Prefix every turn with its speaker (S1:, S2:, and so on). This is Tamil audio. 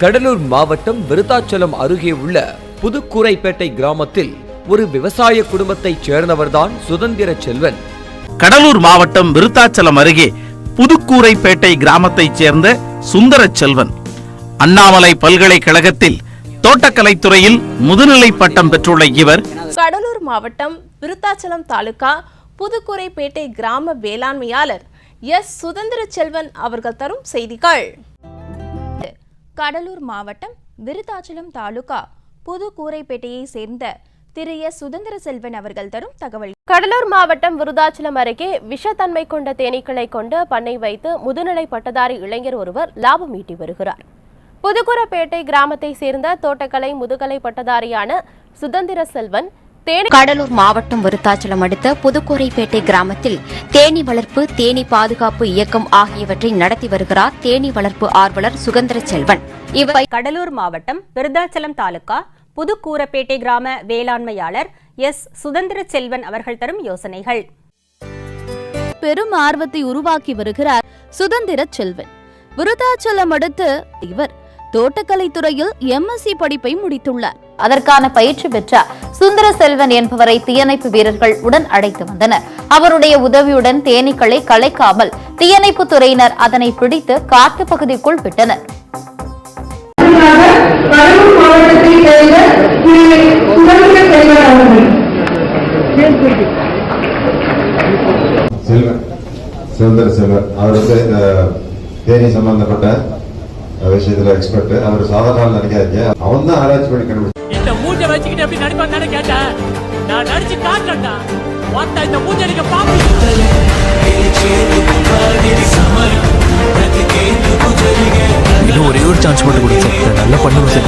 S1: கடலூர் மாவட்டம் விருத்தாச்சலம் அருகே உள்ள புதுக்கூரைப்பேட்டை கிராமத்தில் ஒரு விவசாய குடும்பத்தைச் சேர்ந்தவர்தான் சுதந்திர செல்வன்.
S2: கடலூர் மாவட்டம் விருத்தாச்சலம் அருகே புதுக்கூரைப்பேட்டை கிராமத்தைச் சேர்ந்த சுந்தர செல்வன். அண்ணாமலை பல்கலைக்கழகத்தில் தோட்டக்கலைத்துறையில் முதுநிலை பட்டம் பெற்றுள்ள இவர்
S3: கடலூர் மாவட்டம் விருத்தாச்சலம் தாலுகா புதுக்குறைப்பேட்டை கிராம வேளாண்மையாளர் எஸ். சுதந்திர செல்வன் அவர்கள் தரும் செய்திகள்.
S4: கடலூர் மாவட்டம் விருத்தாச்சலம் தாலுகா புதுக்கூரைப்பேட்டையை சேர்ந்த திரு எஸ். சுதந்திர செல்வன் அவர்கள் தரும் தகவல்.
S5: கடலூர் மாவட்டம் விருதாச்சலம் அருகே விஷத்தன்மை கொண்ட தேனீக்களை கொண்டு பண்ணை வைத்து முதுநிலை பட்டதாரி இளைஞர் ஒருவர் லாபம் ஈட்டி வருகிறார். புதுக்குரப்பேட்டை கிராமத்தை சேர்ந்த தோட்டக்கலை முதுகலை பட்டதாரியான சுதந்திர செல்வன் தேனி
S6: கடலூர் மாவட்டம் விருத்தாச்சலம் அடுத்த புதுக்கோரைப்பேட்டை கிராமத்தில் தேனி வளர்ப்பு தேனி பாதுகாப்பு இயக்கம் ஆகியவற்றை நடத்தி வருகிறார் தேனி வளர்ப்பு ஆர்வலர் சுகந்திர செல்வன். இவர்
S7: கடலூர் மாவட்டம் விருதாச்சலம் தாலுகா புதுக்கூரப்பேட்டை கிராம வேளாண்மையாளர் எஸ். சுதந்திர செல்வன் அவர்கள் தரும் யோசனைகள்.
S4: பெரும் ஆர்வத்தை உருவாக்கி வருகிறார் சுதந்திர செல்வன். விருத்தாச்சலம் அடுத்து இவர் தோட்டக்கலை துறையில் எம்எஸ்சி படிப்பை முடித்துள்ளார்.
S8: அதற்கான பயிற்சி பெற்ற சுந்தர செல்வன் என்பவரை தீயணைப்பு வீரர்கள் உடன் அழைத்து வந்தனர். அவருடைய உதவியுடன் தேனீக்களை கலைக்காமல் தீயணைப்பு துறையினர் அதனை பிடித்து காட்டு பகுதிக்குள் விட்டனர்.
S9: செல்வன் சுதந்திர செல்வன் அவர் வந்து இந்த தேனி சம்பந்தப்பட்ட விஷயத்துல எக்ஸ்பர்ட் அவர் சாதாரண நினைக்காதீங்க அவன் தான் ஆராய்ச்சி பண்ணி கண்டுபிடிச்சான்.
S10: இந்த மூஞ்ச வச்சுக்கிட்டு எப்படி நடிப்பான்னு கேட்டேன். நான் நடிச்சு காட்டேன்டா மொத்த இந்த மூஞ்ச நீங்க
S11: இன்னும் ஒரே ஒரு சான்ஸ் மட்டும் சார் நல்லா பண்ணுங்க சார்